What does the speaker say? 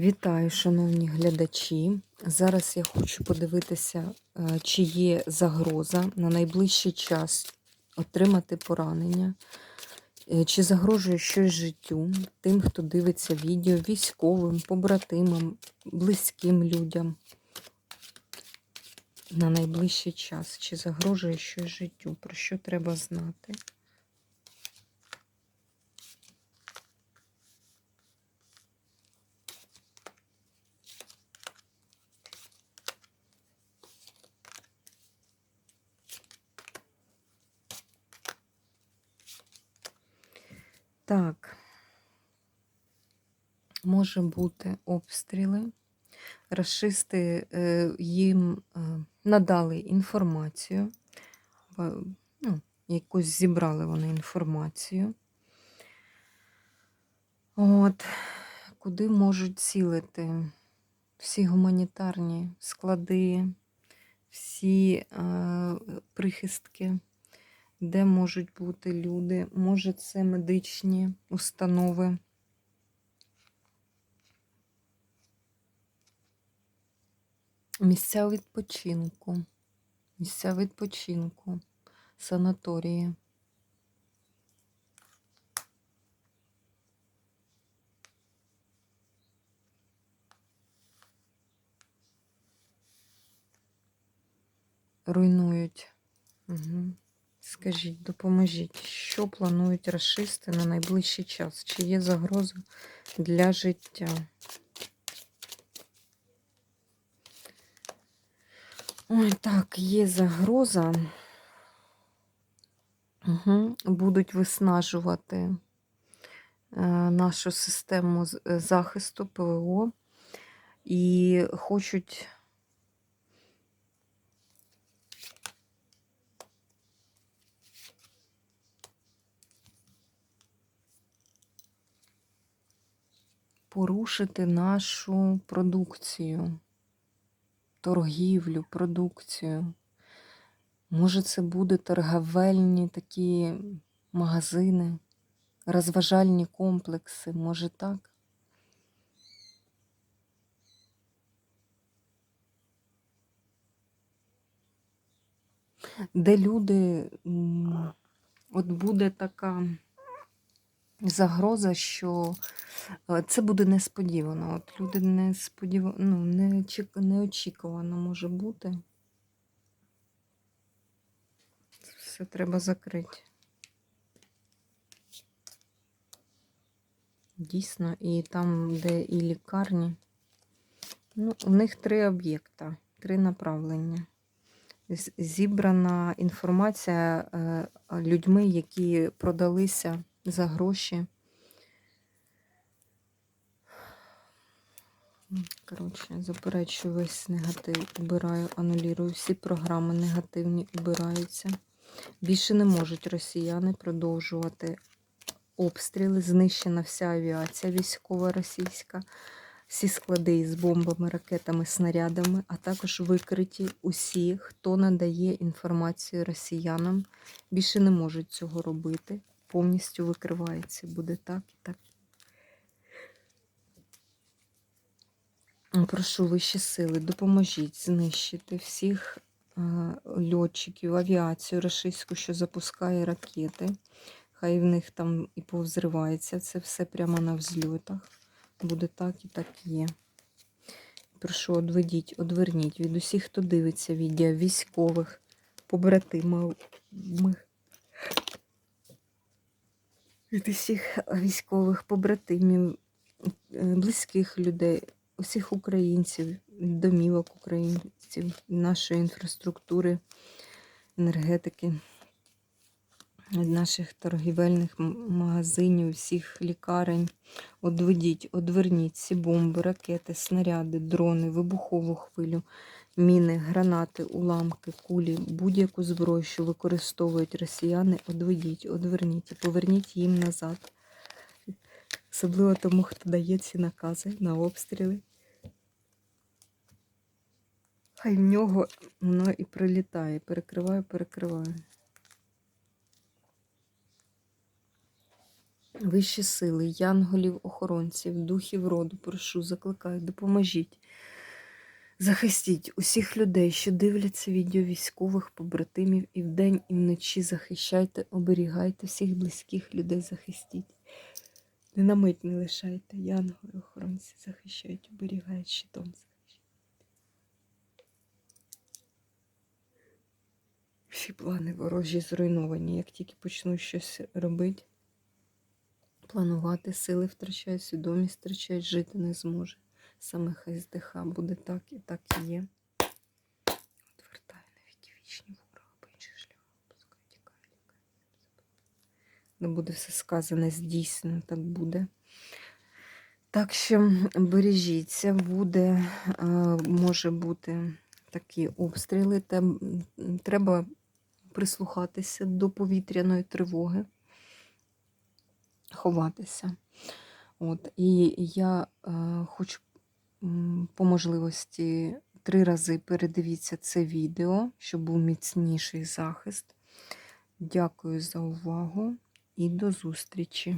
Вітаю, шановні глядачі. Зараз я хочу подивитися, е, чи є загроза на найближчий час отримати поранення, е, чи загрожує щось життю тим, хто дивиться відео, військовим, побратимам, близьким людям. На найближчий час, чи загрожує щось життю, про що треба знати. Так, може бути обстріли. Рашисти е, їм е, надали інформацію, в- ну, якусь зібрали вони інформацію. От, куди можуть цілити всі гуманітарні склади, всі е, прихистки, де можуть бути люди, може це медичні установи. Місця відпочинку, місця відпочинку, санаторії. Руйнують. Угу. Скажіть, допоможіть, що планують расисти на найближчий час? Чи є загроза для життя? Ой, так, є загроза. Угу. Будуть виснажувати е, нашу систему е, захисту ПВО і хочуть порушити нашу продукцію, торгівлю, продукцію. Може, це буде торговельні такі магазини, розважальні комплекси, може так? Де люди, от буде така загроза, що це буде несподівано. От люди не сподів... ну, не очі- неочікувано може бути. Це все треба закрити. Дійсно, і там, де і лікарні. Ну, у них три об'єкта, три направлення. Зібрана інформація е, людьми, які продалися за гроші. Коротше, заперечую весь негатив, убираю, анулірую. Всі програми негативні убираються. Більше не можуть росіяни продовжувати обстріли. Знищена вся авіація військова російська, всі склади із бомбами, ракетами, снарядами, а також викриті усі, хто надає інформацію росіянам. Більше не можуть цього робити. Повністю викривається. Буде так і так. Прошу вищі сили, допоможіть знищити всіх е, льотчиків, авіацію рашистську, що запускає ракети. Хай в них там і повзривається це все прямо на взльотах. Буде так і так є. Прошу, одведіть, одверніть від усіх, хто дивиться відео, військових, побратимів, від усіх військових побратимів, е, близьких людей, усіх українців, домівок українців, нашої інфраструктури, енергетики, наших торгівельних магазинів, всіх лікарень. Одведіть, одверніть ці бомби, ракети, снаряди, дрони, вибухову хвилю, міни, гранати, уламки, кулі, будь-яку зброю, що використовують росіяни, одведіть, одверніть і поверніть їм назад. Особливо тому, хто дає ці накази на обстріли. Хай в нього воно і прилітає. Перекриваю, перекриваю. Вищі сили, янголів, охоронців, духів роду, прошу, закликаю, допоможіть. Захистіть усіх людей, що дивляться відео військових побратимів і вдень, і вночі захищайте, оберігайте всіх близьких людей, захистіть. Не на мить не лишайте. Янголи, охоронці захищають, оберігають щитом. Всі плани ворожі зруйновані. Як тільки почну щось робити, планувати, сили втрачають, свідомість втрачають, жити не зможе. Саме хай здиха буде так і так і є. Отвертає на віки вічні ворога, по інших пускай тікає, тікає. Не буде все сказане, здійснено, так буде. Так що бережіться, буде, е, може бути такі обстріли. Треба прислухатися до повітряної тривоги, ховатися. От, і я е, хочу по можливості три рази передивіться це відео, щоб був міцніший захист. Дякую за увагу і до зустрічі!